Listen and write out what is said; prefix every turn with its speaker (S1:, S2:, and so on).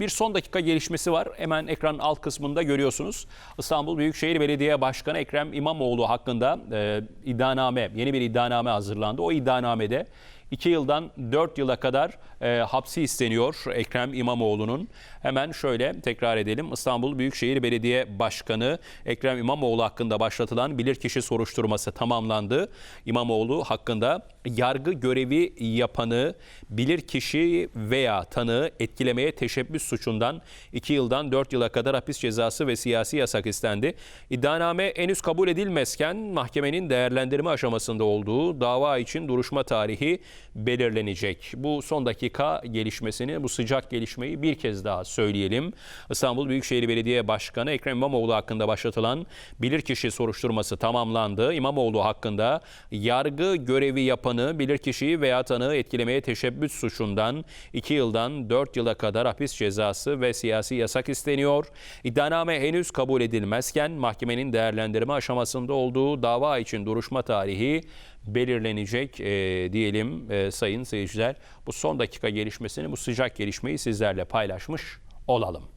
S1: Bir son dakika gelişmesi var. Hemen ekranın alt kısmında görüyorsunuz. İstanbul Büyükşehir Belediye Başkanı Ekrem İmamoğlu hakkında e, iddianame, yeni bir iddianame hazırlandı. O iddianamede 2 yıldan 4 yıla kadar e, hapsi isteniyor Ekrem İmamoğlu'nun. Hemen şöyle tekrar edelim. İstanbul Büyükşehir Belediye Başkanı Ekrem İmamoğlu hakkında başlatılan bilirkişi soruşturması tamamlandı. İmamoğlu hakkında yargı görevi yapanı, bilirkişi veya tanığı etkilemeye teşebbüs suçundan 2 yıldan 4 yıla kadar hapis cezası ve siyasi yasak istendi. İddianame henüz kabul edilmezken mahkemenin değerlendirme aşamasında olduğu dava için duruşma tarihi belirlenecek. Bu son dakika gelişmesini, bu sıcak gelişmeyi bir kez daha söyleyelim. İstanbul Büyükşehir Belediye Başkanı Ekrem İmamoğlu hakkında başlatılan bilirkişi soruşturması tamamlandı. İmamoğlu hakkında yargı görevi yapanı, bilirkişiyi veya tanığı etkilemeye teşebbüs suçundan 2 yıldan 4 yıla kadar hapis cezası ve siyasi yasak isteniyor. İddianame henüz kabul edilmezken mahkemenin değerlendirme aşamasında olduğu dava için duruşma tarihi belirlenecek e, diyelim e, sayın seyirciler. Bu son dakika gelişmesini, bu sıcak gelişmeyi sizlerle paylaşmış olalım.